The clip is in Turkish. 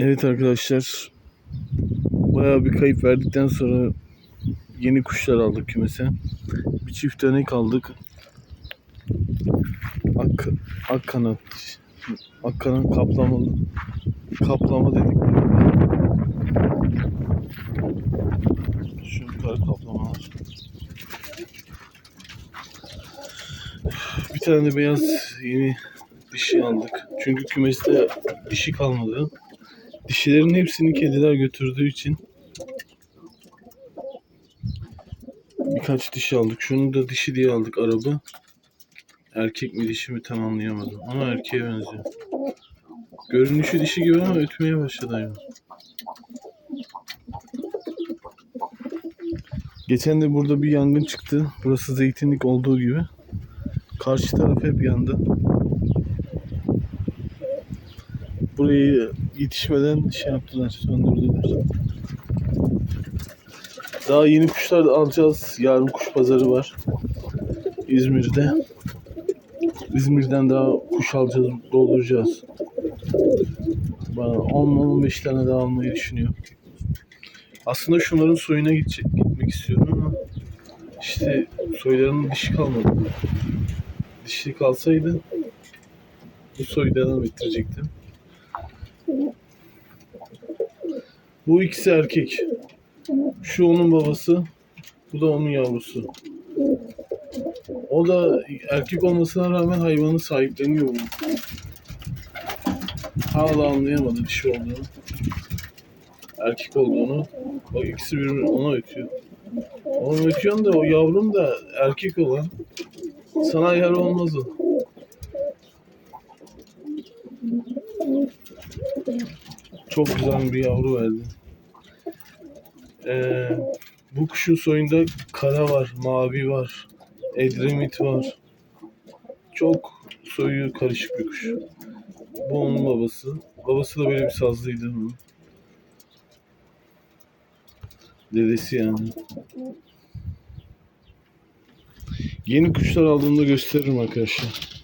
Evet arkadaşlar. Bayağı bir kayıp verdikten sonra yeni kuşlar aldık kümese. Bir çift dönek aldık. Ak, ak kanat. Ak kanat kaplamalı. Kaplama dedik. Şu yukarı kaplamalar. Bir tane de beyaz yeni dişi aldık. Çünkü kümeste dişi kalmadı. Dişilerin hepsini kediler götürdüğü için birkaç dişi aldık. Şunu da dişi diye aldık araba. Erkek mi dişi mi tam anlayamadım. Ama erkeğe benziyor. Görünüşü dişi gibi ama ötmeye başladı hayvan. Geçen de burada bir yangın çıktı. Burası zeytinlik olduğu gibi. Karşı taraf hep yandı. Burayı yetişmeden şey yaptılar, söndürdüler. Daha yeni kuşlar da alacağız. Yarın kuş pazarı var. İzmir'de. İzmir'den daha kuş alacağız, dolduracağız. Bana 10-15 tane daha almayı düşünüyorum. Aslında şunların soyuna gidecek, gitmek istiyorum ama işte soylarının dişi kalmadı. Dişi kalsaydı bu soyu devam ettirecektim. Bu ikisi erkek. Şu onun babası, bu da onun yavrusu. O da erkek olmasına rağmen hayvanı sahipleniyor bunu. Hala anlayamadı dişi olduğunu. Erkek olduğunu. Bak ikisi birbirine ona ötüyor. Onu ötüyorsun da o yavrum da erkek olan. Sana yer olmaz o. Çok güzel bir yavru verdi. Ee, bu kuşun soyunda kara var, mavi var, edremit var. Çok soyu karışık bir kuş. Bu onun babası. Babası da böyle bir sazlıydı. Onun. Dedesi yani. Yeni kuşlar aldığımda gösteririm arkadaşlar.